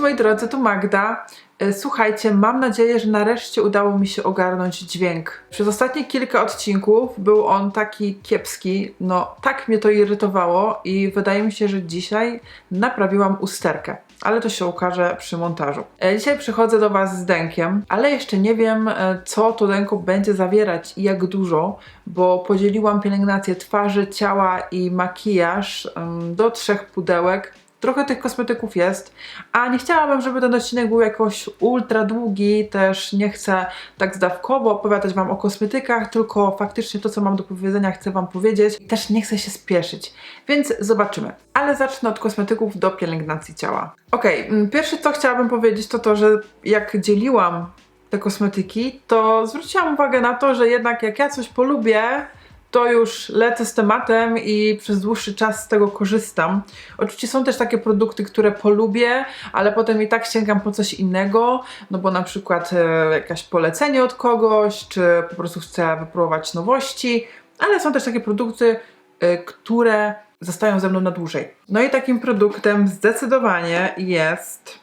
moi drodzy, tu Magda. E, Słuchajcie, mam nadzieję, że nareszcie udało mi się ogarnąć dźwięk. Przez ostatnie kilka odcinków był on taki kiepski, no tak mnie to irytowało i wydaje mi się, że dzisiaj naprawiłam usterkę. Ale to się ukaże przy montażu. E, Dzisiaj przychodzę do Was z denkiem, ale jeszcze nie wiem, e, co to denko będzie zawierać i jak dużo, bo podzieliłam pielęgnację twarzy, ciała i makijaż do trzech pudełek. Trochę tych kosmetyków jest, a nie chciałabym, żeby ten odcinek był jakoś ultra długi, też nie chcę tak zdawkowo opowiadać Wam o kosmetykach, tylko faktycznie to, co mam do powiedzenia, chcę Wam powiedzieć też nie chcę się spieszyć, więc zobaczymy. Ale zacznę od kosmetyków do pielęgnacji ciała. Okej, mm, pierwsze co chciałabym powiedzieć to to, że jak dzieliłam te kosmetyki, to zwróciłam uwagę na to, że jednak jak ja coś polubię, to już lecę z tematem i przez dłuższy czas z tego korzystam. Oczywiście są też takie produkty, które polubię, ale potem i tak sięgam po coś innego, no bo na przykład e, jakieś polecenie od kogoś, czy po prostu chcę wypróbować nowości, ale są też takie produkty, e, które zostają ze mną na dłużej. No i takim produktem zdecydowanie jest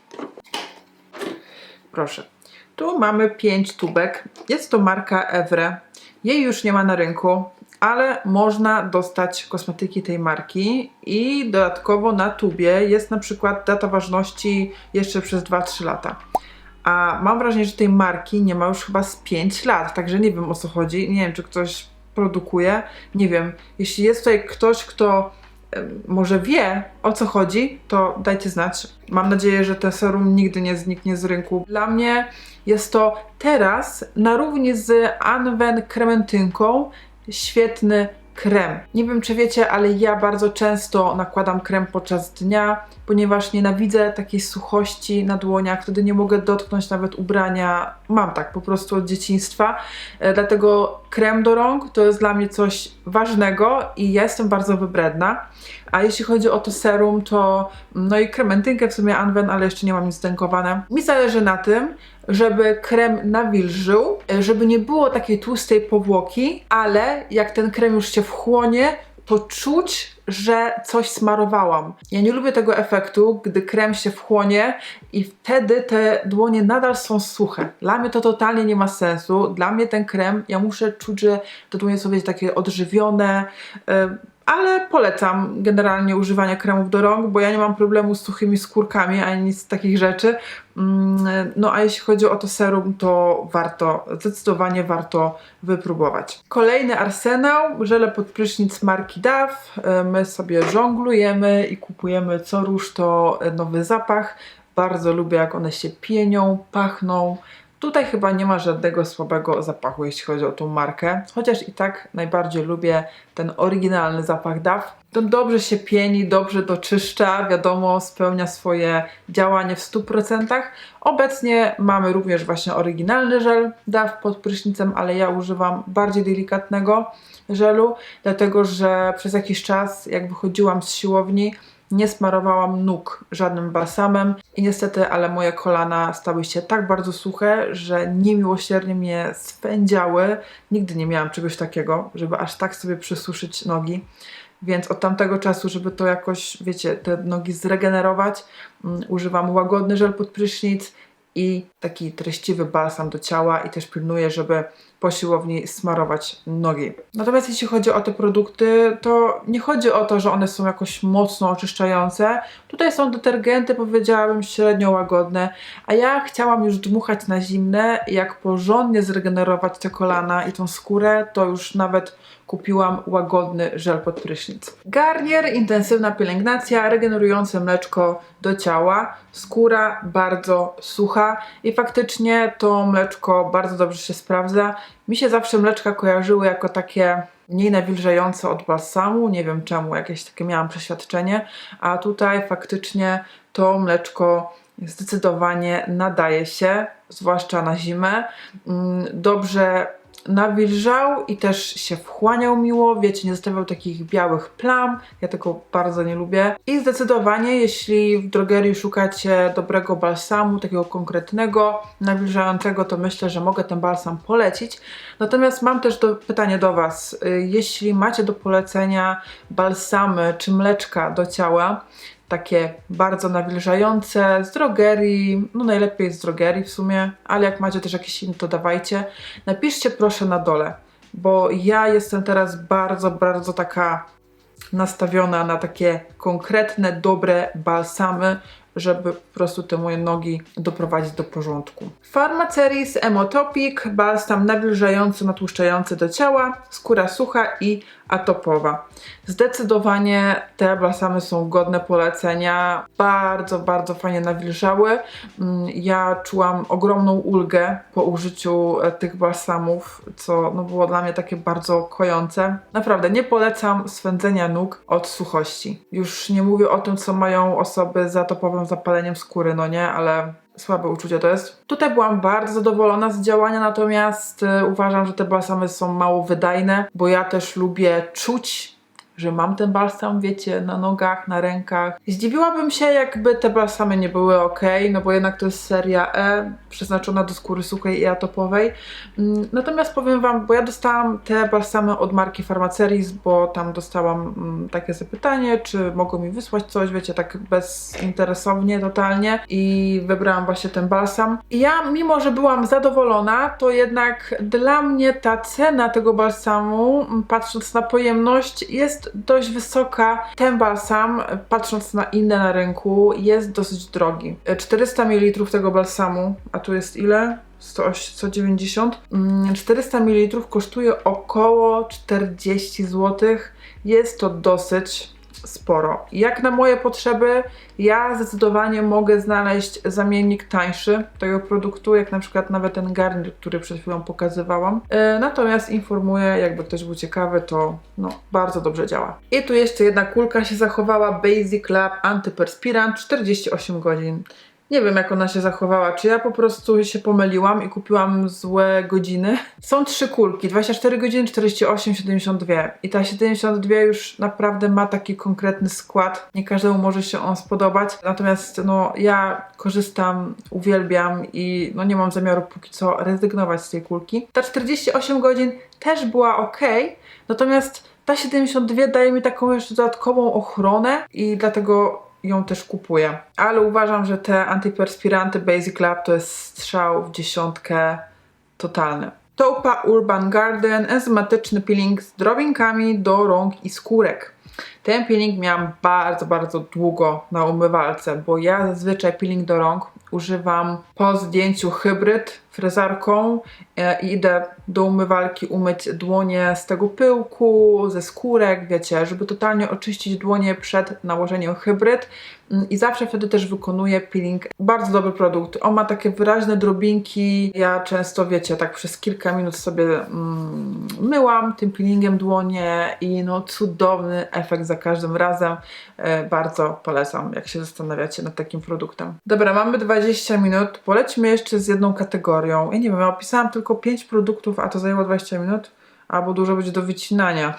Proszę. Tu mamy 5 tubek. Jest to marka Evre. Jej już nie ma na rynku, ale można dostać kosmetyki tej marki i dodatkowo na tubie jest na przykład data ważności jeszcze przez 2-3 lata. A mam wrażenie, że tej marki nie ma już chyba z 5 lat, także nie wiem o co chodzi. Nie wiem, czy ktoś produkuje. Nie wiem. Jeśli jest tutaj ktoś, kto może wie o co chodzi, to dajcie znać. Mam nadzieję, że ten serum nigdy nie zniknie z rynku. Dla mnie jest to teraz na równi z Anwen krementynką świetny krem. Nie wiem czy wiecie, ale ja bardzo często nakładam krem podczas dnia, ponieważ nienawidzę takiej suchości na dłoniach, wtedy nie mogę dotknąć nawet ubrania. Mam tak po prostu od dzieciństwa. E, Dlatego krem do rąk to jest dla mnie coś ważnego i ja jestem bardzo wybredna. A jeśli chodzi o to serum, to no i krementynkę w sumie Anwen, ale jeszcze nie mam nic zdękowane. Mi zależy na tym, żeby krem nawilżył, żeby nie było takiej tłustej powłoki, ale jak ten krem już się wchłonie, to czuć, że coś smarowałam. Ja nie lubię tego efektu, gdy krem się wchłonie i wtedy te dłonie nadal są suche. Dla mnie to totalnie nie ma sensu. Dla mnie ten krem, ja muszę czuć, że te dłonie są wiecie, takie odżywione, e, ale polecam generalnie używanie kremów do rąk, bo ja nie mam problemu z suchymi skórkami ani nic z takich rzeczy. Mm, No a jeśli chodzi o to serum, to warto, zdecydowanie warto wypróbować. Kolejny arsenał, żele pod prysznic marki Dove. E, My sobie żonglujemy i kupujemy co rusz to nowy zapach. Bardzo lubię jak one się pienią, pachną. Tutaj chyba nie ma żadnego słabego zapachu, jeśli chodzi o tą markę, chociaż i tak najbardziej lubię ten oryginalny zapach DAW. To dobrze się pieni, dobrze doczyszcza, wiadomo, spełnia swoje działanie w 100%. Obecnie mamy również właśnie oryginalny żel DAW pod prysznicem, ale ja używam bardziej delikatnego żelu, dlatego że przez jakiś czas, jak wychodziłam z siłowni, nie smarowałam nóg żadnym balsamem i niestety, ale moje kolana stały się tak bardzo suche, że niemiłosiernie mnie spędziały. Nigdy nie miałam czegoś takiego, żeby aż tak sobie przysuszyć nogi. Więc od tamtego czasu, żeby to jakoś, wiecie, te nogi zregenerować, mm, używam łagodny żel pod prysznic i taki treściwy balsam do ciała i też pilnuję, żeby po siłowni smarować nogi. Natomiast jeśli chodzi o te produkty, to nie chodzi o to, że one są jakoś mocno oczyszczające. Tutaj są detergenty, powiedziałabym, średnio łagodne, a ja chciałam już dmuchać na zimne. Jak porządnie zregenerować te kolana i tą skórę, to już nawet kupiłam łagodny żel pod prysznic. Garnier, intensywna pielęgnacja, regenerujące mleczko do ciała. Skóra bardzo sucha i faktycznie to mleczko bardzo dobrze się sprawdza. Mi się zawsze mleczka kojarzyły jako takie mniej nawilżające od balsamu, nie wiem czemu, jakieś takie miałam przeświadczenie, a tutaj faktycznie to mleczko zdecydowanie nadaje się, zwłaszcza na zimę. Mm, Dobrze nawilżał i też się wchłaniał miło, wiecie, nie zostawiał takich białych plam, ja tego bardzo nie lubię. I zdecydowanie, jeśli w drogerii szukacie dobrego balsamu, takiego konkretnego, nawilżającego, to myślę, że mogę ten balsam polecić. Natomiast mam też do, pytanie do Was. Y, Jeśli macie do polecenia balsamy czy mleczka do ciała, takie bardzo nawilżające z drogerii, no najlepiej z drogerii w sumie, ale jak macie też jakieś inne, to dawajcie. Napiszcie proszę na dole, bo ja jestem teraz bardzo, bardzo taka nastawiona na takie konkretne, dobre balsamy, żeby po prostu te moje nogi doprowadzić do porządku. Pharmaceris Emotopic, balsam nawilżający, natłuszczający do ciała, skóra sucha i atopowa. Zdecydowanie te balsamy są godne polecenia. Bardzo, bardzo fajnie nawilżały. Mm, Ja czułam ogromną ulgę po użyciu e, tych balsamów, co no, było dla mnie takie bardzo kojące. Naprawdę nie polecam swędzenia nóg od suchości. Już nie mówię o tym, co mają osoby z atopowym zapaleniem skóry, no nie, ale słabe uczucie to jest. Tutaj byłam bardzo zadowolona z działania, natomiast e, uważam, że te balsamy są mało wydajne, bo ja też lubię czuć że mam ten balsam, wiecie, na nogach, na rękach. Zdziwiłabym się, jakby te balsamy nie były ok, no bo jednak to jest seria E, przeznaczona do skóry suchej i atopowej. Mm, Natomiast powiem Wam, bo ja dostałam te balsamy od marki Pharmaceris, bo tam dostałam mm, takie zapytanie, czy mogą mi wysłać coś, wiecie, tak bezinteresownie totalnie i wybrałam właśnie ten balsam. I ja, mimo że byłam zadowolona, to jednak dla mnie ta cena tego balsamu, m, patrząc na pojemność, jest dość wysoka. Ten balsam, patrząc na inne na rynku, jest dosyć drogi. E, 400 ml tego balsamu, a tu jest ile? 100, 190. Mm, 400 ml kosztuje około 40 zł. Jest to dosyć sporo. Jak na moje potrzeby, ja zdecydowanie mogę znaleźć zamiennik tańszy tego produktu, jak na przykład nawet ten garnier, który przed chwilą pokazywałam. E, natomiast informuję, jakby ktoś był ciekawy, to no, bardzo dobrze działa. I tu jeszcze jedna kulka się zachowała, Basic Lab Antyperspirant, 48 godzin. Nie wiem, jak ona się zachowała. Czy ja po prostu się pomyliłam i kupiłam złe godziny? Są trzy kulki: 24 godziny, 48, 72. I ta 72 już naprawdę ma taki konkretny skład. Nie każdemu może się on spodobać. Natomiast no, ja korzystam, uwielbiam i no, nie mam zamiaru póki co rezygnować z tej kulki. Ta 48 godzin też była ok, natomiast ta 72 daje mi taką jeszcze dodatkową ochronę i dlatego ją też kupuję. Ale uważam, że te antyperspiranty Basic Lab to jest strzał w dziesiątkę totalny. Topa Urban Garden, enzymatyczny peeling z drobinkami do rąk i skórek. Ten peeling miałam bardzo, bardzo długo na umywalce, bo ja zazwyczaj peeling do rąk używam po zdjęciu hybryd frezarką e, i idę do umywalki umyć dłonie z tego pyłku, ze skórek, wiecie, żeby totalnie oczyścić dłonie przed nałożeniem hybryd Mm, i zawsze wtedy też wykonuję peeling. Bardzo dobry produkt. On ma takie wyraźne drobinki. Ja często, wiecie, tak przez kilka minut sobie mm, myłam tym peelingiem dłonie i no cudowny efekt za każdym razem. E, bardzo polecam, jak się zastanawiacie nad takim produktem. Dobra, mamy 20 minut. Polećmy jeszcze z jedną kategorią. Ja nie wiem, ja opisałam tylko 5 produktów, a to zajęło 20 minut. Albo dużo będzie do wycinania.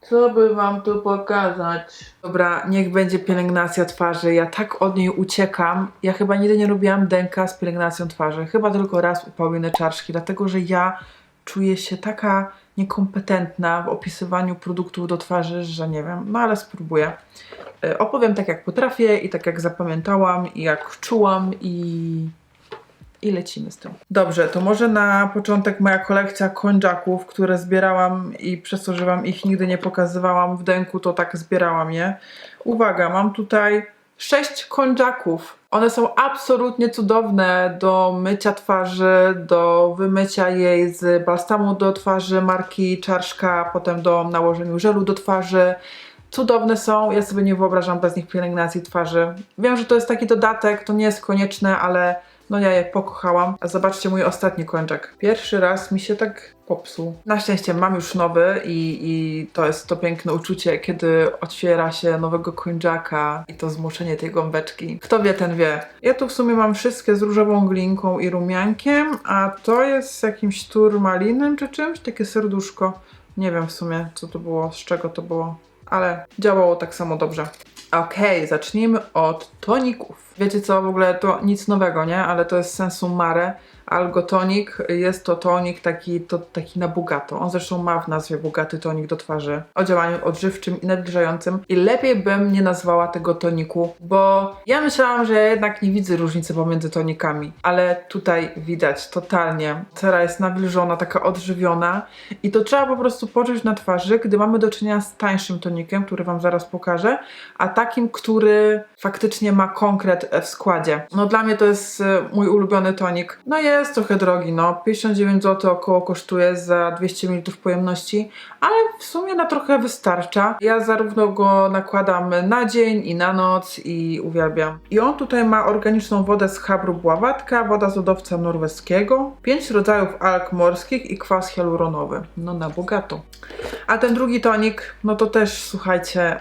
Co by wam tu pokazać? Dobra, niech będzie pielęgnacja twarzy. Ja tak od niej uciekam. Ja chyba nigdy nie lubiłam denka z pielęgnacją twarzy. Chyba tylko raz u Pauliny Czarszki, dlatego że ja czuję się taka niekompetentna w opisywaniu produktów do twarzy, że nie wiem, no ale spróbuję. E, Opowiem tak jak potrafię i tak jak zapamiętałam i jak czułam i i lecimy z tym. Dobrze, to może na początek moja kolekcja kończaków, które zbierałam i przez to, że wam ich nigdy nie pokazywałam w denku, to tak zbierałam je. Uwaga, mam tutaj sześć kończaków. One są absolutnie cudowne do mycia twarzy, do wymycia jej z balsamu do twarzy marki Czarszka, potem do nałożenia żelu do twarzy. Cudowne są, ja sobie nie wyobrażam bez nich pielęgnacji twarzy. Wiem, że to jest taki dodatek, to nie jest konieczne, ale no ja je pokochałam. A zobaczcie mój ostatni kończek. Pierwszy raz mi się tak popsuł. Na szczęście mam już nowy i, i to jest to piękne uczucie, kiedy otwiera się nowego kończaka i to zmuszenie tej gąbeczki. Kto wie, ten wie. Ja tu w sumie mam wszystkie z różową glinką i rumiankiem, a to jest z jakimś turmalinem czy czymś, takie serduszko. Nie wiem w sumie, co to było, z czego to było, ale działało tak samo dobrze. Okej, zacznijmy od toników. Wiecie co, w ogóle to nic nowego, nie? Ale to jest Sensum Mare, Algotonik. Jest to tonik taki, to, taki na bogato. On zresztą ma w nazwie bogaty tonik do twarzy o działaniu odżywczym i nawilżającym. I lepiej bym nie nazwała tego toniku, bo ja myślałam, że jednak nie widzę różnicy pomiędzy tonikami, ale tutaj widać totalnie. Cera jest nawilżona, taka odżywiona i to trzeba po prostu poczuć na twarzy, gdy mamy do czynienia z tańszym tonikiem, który Wam zaraz pokażę, a takim, który faktycznie ma konkret w składzie. No dla mnie to jest e, mój ulubiony tonik. No jest trochę drogi, no 59 zł około kosztuje za 200 ml pojemności, ale w sumie na trochę wystarcza. Ja zarówno go nakładam na dzień i na noc i uwielbiam. I on tutaj ma organiczną wodę z Habru Bławatka, woda z lodowca norweskiego, 5 rodzajów alg morskich i kwas hialuronowy. No na bogato. A ten drugi tonik, no to też słuchajcie,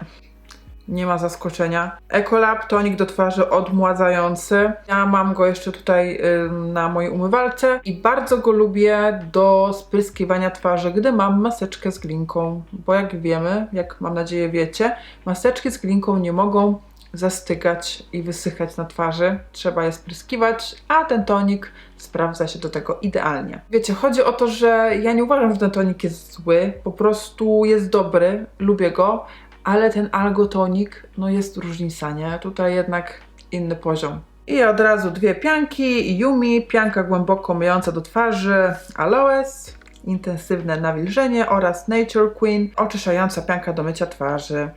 nie ma zaskoczenia. Ecolab tonik do twarzy odmładzający. Ja mam go jeszcze tutaj ym, na mojej umywalce i bardzo go lubię do spryskiwania twarzy, gdy mam maseczkę z glinką, bo jak wiemy, jak mam nadzieję wiecie, maseczki z glinką nie mogą zastygać i wysychać na twarzy. Trzeba je spryskiwać, a ten tonik sprawdza się do tego idealnie. Wiecie, chodzi o to, że ja nie uważam, że ten tonik jest zły, po prostu jest dobry, lubię go, ale ten algotonik, no jest różnica, nie? Tutaj jednak inny poziom. I od razu dwie pianki, Yumi, pianka głęboko myjąca do twarzy, aloes, intensywne nawilżenie oraz Nature Queen, oczyszczająca pianka do mycia twarzy.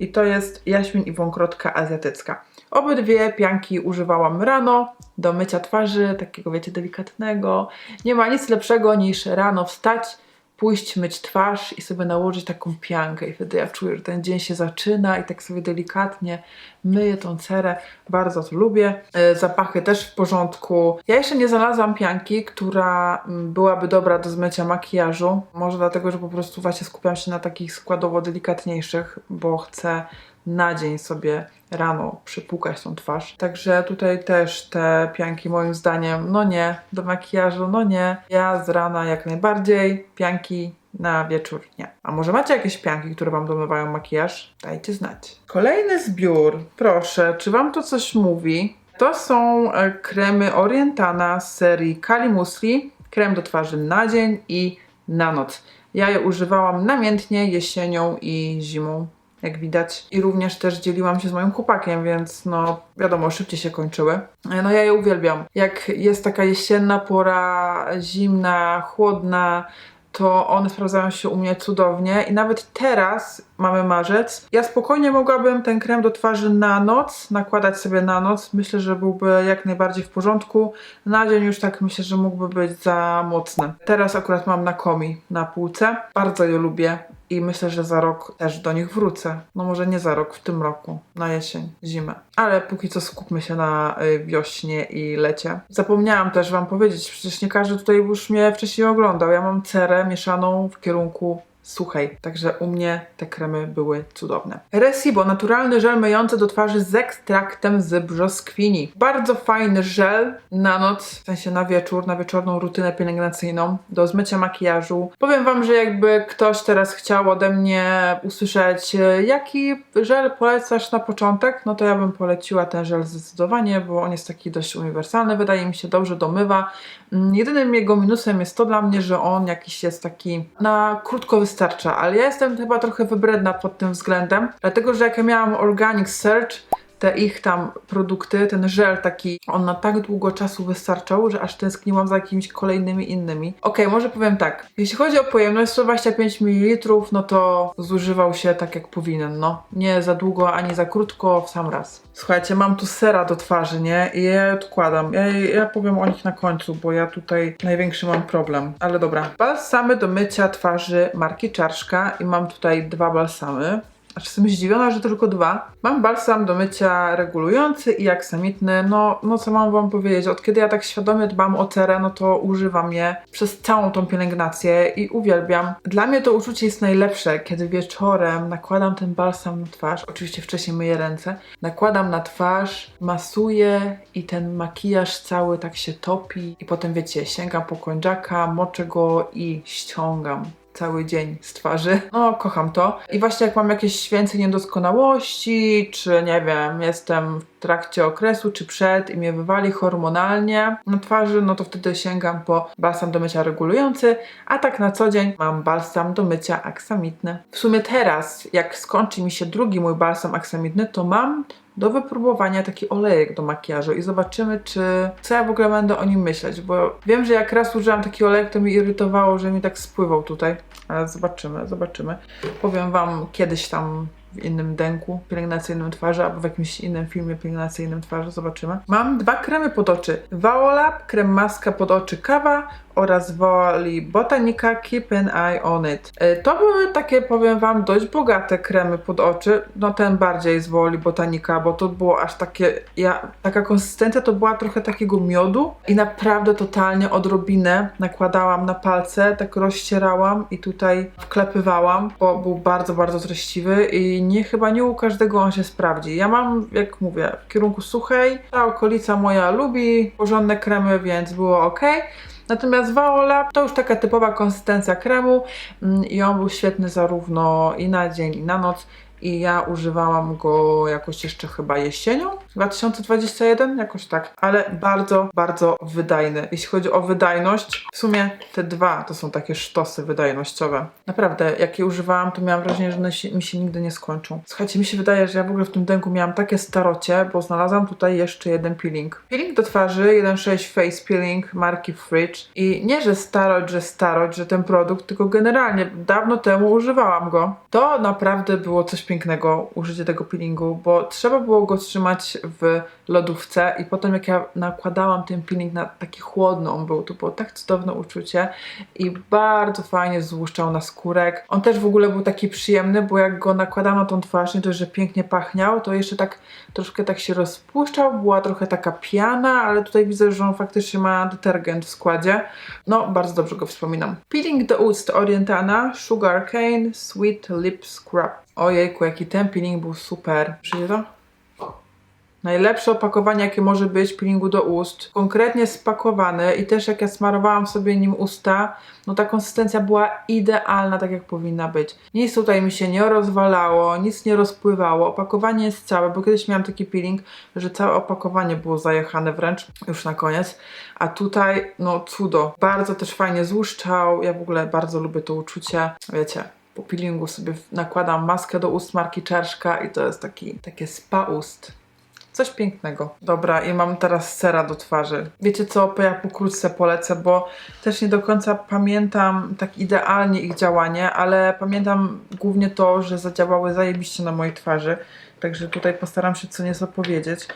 I to jest jaśmin i wąkrotka azjatycka. Obydwie pianki używałam rano do mycia twarzy, takiego wiecie, delikatnego. Nie ma nic lepszego niż rano wstać, pójść myć twarz i sobie nałożyć taką piankę. I wtedy ja czuję, że ten dzień się zaczyna i tak sobie delikatnie myję tą cerę. Bardzo to lubię. E, Zapachy też w porządku. Ja jeszcze nie znalazłam pianki, która mm, byłaby dobra do zmycia makijażu. Może dlatego, że po prostu właśnie skupiam się na takich składowo delikatniejszych, bo chcę na dzień sobie rano przypłukać tą twarz. Także tutaj też te pianki moim zdaniem, no nie, do makijażu, no nie. Ja z rana jak najbardziej, pianki na wieczór nie. A może macie jakieś pianki, które Wam domywają makijaż? Dajcie znać. Kolejny zbiór, proszę, czy Wam to coś mówi? To są e, kremy Orientana z serii Kali Musli, krem do twarzy na dzień i na noc. Ja je używałam namiętnie jesienią i zimą jak widać. I również też dzieliłam się z moim chłopakiem, więc no wiadomo, szybciej się kończyły. No ja je uwielbiam. Jak jest taka jesienna pora, zimna, chłodna, to one sprawdzają się u mnie cudownie i nawet teraz mamy marzec. Ja spokojnie mogłabym ten krem do twarzy na noc nakładać sobie na noc. Myślę, że byłby jak najbardziej w porządku. Na dzień już tak myślę, że mógłby być za mocny. Teraz akurat mam na komi na półce. Bardzo je lubię i myślę, że za rok też do nich wrócę. No może nie za rok, w tym roku, na jesień, zimę. Ale póki co skupmy się na y, wiośnie i lecie. Zapomniałam też Wam powiedzieć, przecież nie każdy tutaj już mnie wcześniej oglądał. Ja mam cerę mieszaną w kierunku suchej. Także u mnie te kremy były cudowne. Resibo, naturalny żel myjący do twarzy z ekstraktem z brzoskwini. Bardzo fajny żel na noc, w sensie na wieczór, na wieczorną rutynę pielęgnacyjną, do zmycia makijażu. Powiem Wam, że jakby ktoś teraz chciał ode mnie usłyszeć, e, jaki żel polecasz na początek, no to ja bym poleciła ten żel zdecydowanie, bo on jest taki dość uniwersalny, wydaje mi się, dobrze domywa. Mm, Jedynym jego minusem jest to dla mnie, że on jakiś jest taki na krótko wystarcza, ale ja jestem chyba trochę wybredna pod tym względem, dlatego że jak ja miałam Organic Search, te ich tam produkty, ten żel taki, on na tak długo czasu wystarczał, że aż tęskniłam za jakimiś kolejnymi innymi. Okej, może powiem tak, jeśli chodzi o pojemność 125 ml, no to zużywał się tak jak powinien, no. Nie za długo, ani za krótko, w sam raz. Słuchajcie, mam tu sera do twarzy, nie? I ja je odkładam. Ja, ja powiem o nich na końcu, bo ja tutaj największy mam problem. Ale dobra. Balsamy do mycia twarzy marki Czarszka i mam tutaj dwa balsamy. Aż jestem zdziwiona, że tylko dwa. Mam balsam do mycia regulujący i aksamitny. No, no co mam wam powiedzieć? Od kiedy ja tak świadomie dbam o cerę, no to używam je przez całą tą pielęgnację i uwielbiam. Dla mnie to uczucie jest najlepsze, kiedy wieczorem nakładam ten balsam na twarz. Oczywiście wcześniej myję ręce. Nakładam na twarz, masuję i ten makijaż cały tak się topi. I potem wiecie, sięgam po kończaka, moczę go i ściągam cały dzień z twarzy. No, kocham to. I właśnie jak mam jakieś więcej niedoskonałości, czy nie wiem, jestem trakcie okresu czy przed i mnie wywali hormonalnie na twarzy, no to wtedy sięgam po balsam do mycia regulujący, a tak na co dzień mam balsam do mycia aksamitny. W sumie teraz, jak skończy mi się drugi mój balsam aksamitny, to mam do wypróbowania taki olejek do makijażu i zobaczymy, czy co ja w ogóle będę o nim myśleć, bo wiem, że jak raz użyłam taki olejek, to mi irytowało, że mi tak spływał tutaj, ale zobaczymy, zobaczymy. Powiem Wam kiedyś tam w innym denku pielęgnacyjnym twarzy albo w jakimś innym filmie pielęgnacyjnym twarzy, zobaczymy. Mam dwa kremy pod oczy. Vaolab, krem maska pod oczy kawa oraz Woli Botanica Keep an Eye on It. E, To były takie, powiem Wam, dość bogate kremy pod oczy. No ten bardziej z Woli Botanica, bo to było aż takie, ja, taka konsystencja to była trochę takiego miodu i naprawdę totalnie odrobinę nakładałam na palce, tak rozcierałam i tutaj wklepywałam, bo był bardzo, bardzo treściwy i nie, chyba nie u każdego on się sprawdzi. Ja mam, jak mówię, w kierunku suchej, ta okolica moja lubi porządne kremy, więc było ok. Natomiast Vaolab to już taka typowa konsystencja kremu mm, i on był świetny zarówno i na dzień, i na noc. I ja używałam go jakoś jeszcze chyba jesienią 2021, jakoś tak, ale bardzo, bardzo wydajny. Jeśli chodzi o wydajność, w sumie te dwa to są takie sztosy wydajnościowe. Naprawdę, jak je używałam, to miałam wrażenie, że one się, mi się nigdy nie skończą. Słuchajcie, mi się wydaje, że ja w ogóle w tym denku miałam takie starocie, bo znalazłam tutaj jeszcze jeden peeling. Peeling do twarzy 1.6 Face Peeling marki Fridge. I nie, że starość, że starość, że ten produkt, tylko generalnie dawno temu używałam go. To naprawdę było coś pięknego, użycie tego peelingu, bo trzeba było go trzymać w lodówce i potem jak ja nakładałam ten peeling na taki chłodny on był, to było tak cudowne uczucie i bardzo fajnie złuszczał na skórek. On też w ogóle był taki przyjemny, bo jak go nakładałam na tą twarz, nie dość, że pięknie pachniał, to jeszcze tak troszkę tak się rozpuszczał, była trochę taka piana, ale tutaj widzę, że on faktycznie ma detergent w składzie. No, bardzo dobrze go wspominam. Peeling do ust Orientana Sugar Cane Sweet Lip Scrub. Ojejku, jaki ten peeling był super. Przyjdzie to? Najlepsze opakowanie, jakie może być peelingu do ust. Konkretnie spakowany i też jak ja smarowałam sobie nim usta, no ta konsystencja była idealna, tak jak powinna być. Nic tutaj mi się nie rozwalało, nic nie rozpływało. Opakowanie jest całe, bo kiedyś miałam taki peeling, że całe opakowanie było zajechane wręcz, już na koniec. A tutaj, no cudo. Bardzo też fajnie złuszczał. Ja w ogóle bardzo lubię to uczucie. Wiecie, po peelingu sobie nakładam maskę do ust marki Czerszka i to jest taki, takie spa ust. Coś pięknego. Dobra, i mam teraz sera do twarzy. Wiecie co, ja pokrótce polecę, bo też nie do końca pamiętam tak idealnie ich działanie, ale pamiętam głównie to, że zadziałały zajebiście na mojej twarzy. Także tutaj postaram się co nieco powiedzieć.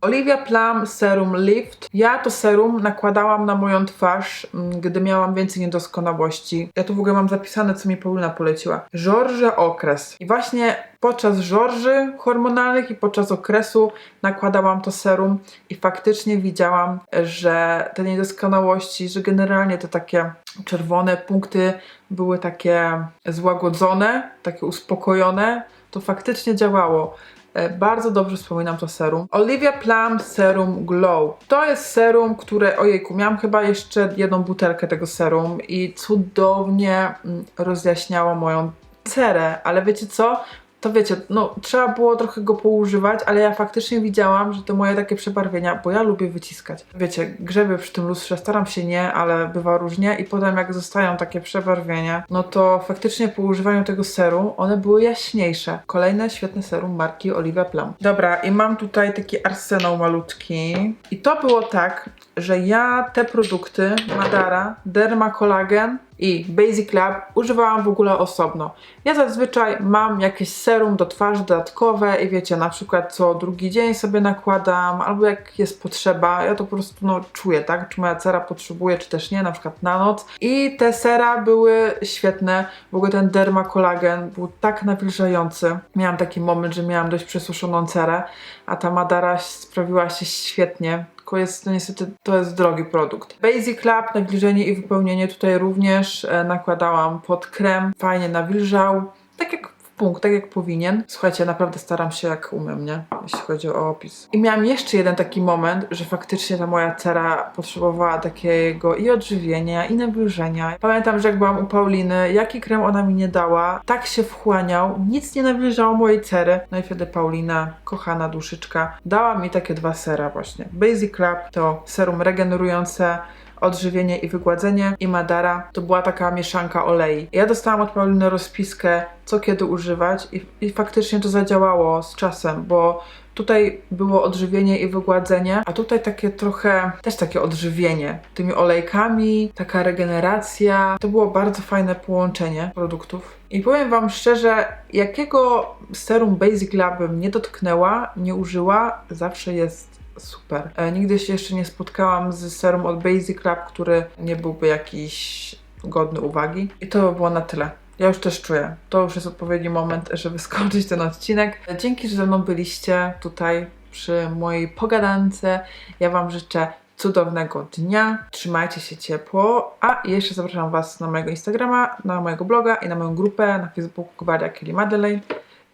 Olivia Plum Serum Lift. Ja to serum nakładałam na moją twarz, mm, gdy miałam więcej niedoskonałości. Ja tu w ogóle mam zapisane, co mi Paulina poleciła. Żorże okres. I właśnie podczas żorży hormonalnych i podczas okresu nakładałam to serum i faktycznie widziałam, że te niedoskonałości, że generalnie te takie czerwone punkty były takie złagodzone, takie uspokojone, to faktycznie działało. E, Bardzo dobrze wspominam to serum. Olivia Plum Serum Glow. To jest serum, które, ojejku, miałam chyba jeszcze jedną butelkę tego serum i cudownie mm, rozjaśniało moją cerę, ale wiecie co? To wiecie, no trzeba było trochę go poużywać, ale ja faktycznie widziałam, że to moje takie przebarwienia, bo ja lubię wyciskać. Wiecie, grzebię przy tym lustrze, staram się nie, ale bywa różnie i potem jak zostają takie przebarwienia, no to faktycznie po używaniu tego serum one były jaśniejsze. Kolejne świetne serum marki Olivia Plum. Dobra, i mam tutaj taki arsenał malutki i to było tak, że ja te produkty Madara, Derma Collagen i Basic Lab używałam w ogóle osobno. Ja zazwyczaj mam jakieś serum do twarzy dodatkowe i wiecie, na przykład co drugi dzień sobie nakładam, albo jak jest potrzeba, ja to po prostu no, czuję, tak, czy moja cera potrzebuje, czy też nie, na przykład na noc. I te sera były świetne, w ogóle ten Derma Collagen był tak nawilżający. Miałam taki moment, że miałam dość przesuszoną cerę, a ta Madara sprawiła się świetnie tylko jest, no niestety, to jest drogi produkt. Basic Lab, nawilżenie i wypełnienie tutaj również e, nakładałam pod krem, fajnie nawilżał, tak jak punkt, tak jak powinien. Słuchajcie, naprawdę staram się jak umiem, nie? Jeśli chodzi o opis. I miałam jeszcze jeden taki moment, że faktycznie ta moja cera potrzebowała takiego i odżywienia, i nawilżenia. Pamiętam, że jak byłam u Pauliny, jaki krem ona mi nie dała, tak się wchłaniał, nic nie nawilżało mojej cery. No i wtedy Paulina, kochana duszyczka, dała mi takie dwa sera właśnie. Basic Club to serum regenerujące, odżywienie i wygładzenie i Madara to była taka mieszanka olei. Ja dostałam od Pauliny rozpiskę, co kiedy używać i, i faktycznie to zadziałało z czasem, bo tutaj było odżywienie i wygładzenie, a tutaj takie trochę, też takie odżywienie tymi olejkami, taka regeneracja. To było bardzo fajne połączenie produktów. I powiem Wam szczerze, jakiego serum Basic Lab bym nie dotknęła, nie użyła, zawsze jest super. E, nigdy się jeszcze nie spotkałam z serum od Basic Lab, który nie byłby jakiś godny uwagi. I to by było na tyle. Ja już też czuję. To już jest odpowiedni moment, żeby skończyć ten odcinek. Dzięki, że ze mną byliście tutaj przy mojej pogadance. Ja Wam życzę cudownego dnia. Trzymajcie się ciepło. A jeszcze zapraszam Was na mojego Instagrama, na mojego bloga i na moją grupę na Facebooku Gwaria Kelly Madeleine.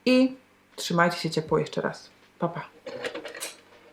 I trzymajcie się ciepło jeszcze raz. Pa, pa.